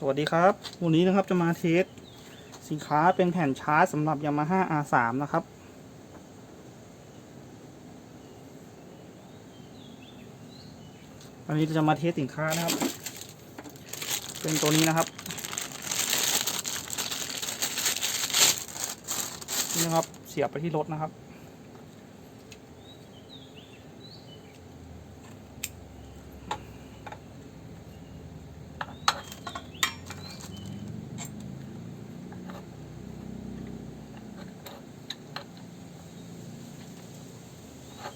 สวัสดีครับ วันนี้นะครับจะมาเทสสินค้าเป็นแผ่นชาร์จสำหรับ Yamaha R3 นะครับวันนี้จะมาเทสสินค้านะครับ เป็นตัวนี้นะครับ นี่นะครับเสียบไปที่รถนะครับ เ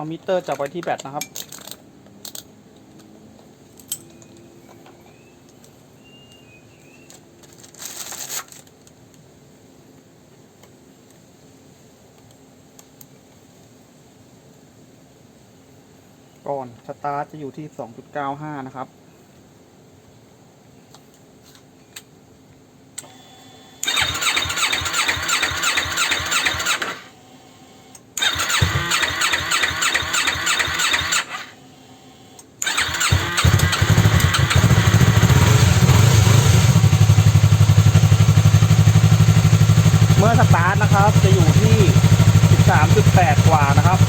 อามิเตอร์จับไว้ที่แบตนะครับ ก่อน สตาร์ทจะอยู่ที่ 2.95 นะครับ เมื่อสตาร์ทนะครับจะอยู่ที่ 13.8 กว่านะครับ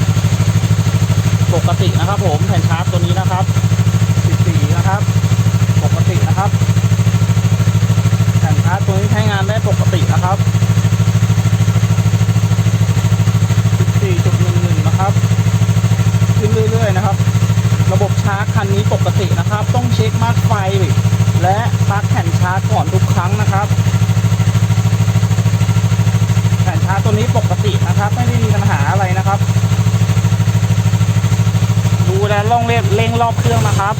กตินะครับ ผมแผ่นชาร์จตัวนี้นะครับ14นะครับ ปกตินะครับแผ่นชาร์จตัวนี้ใช้งานได้ปกตินะครับ14.11นะครับขึ้นเรื่อยๆนะครับ ระบบชาร์จคันนี้ปกตินะครับ ต้องเช็คมาร์กไฟ และปลั๊กแผ่นชาร์จก่อนทุกครั้งนะครับแผ่นชาร์จตัวนี้ปกตินะครับ ไม่ได้มีปัญหาอะไรนะครับ ดูแลล่องเล่นเร่งรอบเครื่องนะครับ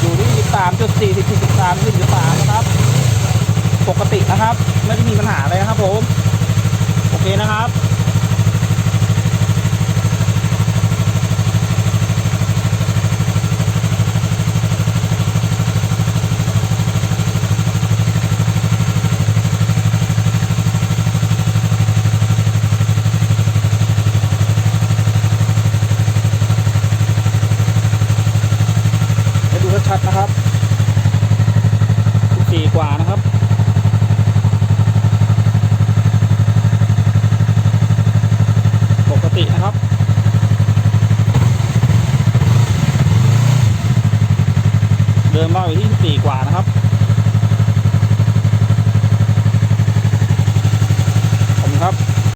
อยู่ที่3.4 43 43นะครับ ปกตินะครับ ไม่ได้มีปัญหาอะไรนะครับผม โอเคนะครับ ให้ดูชัดๆนะครับสี่กว่านะครับ ปกตินะครับ เดิน มาอยู่ที่สี่กว่านะ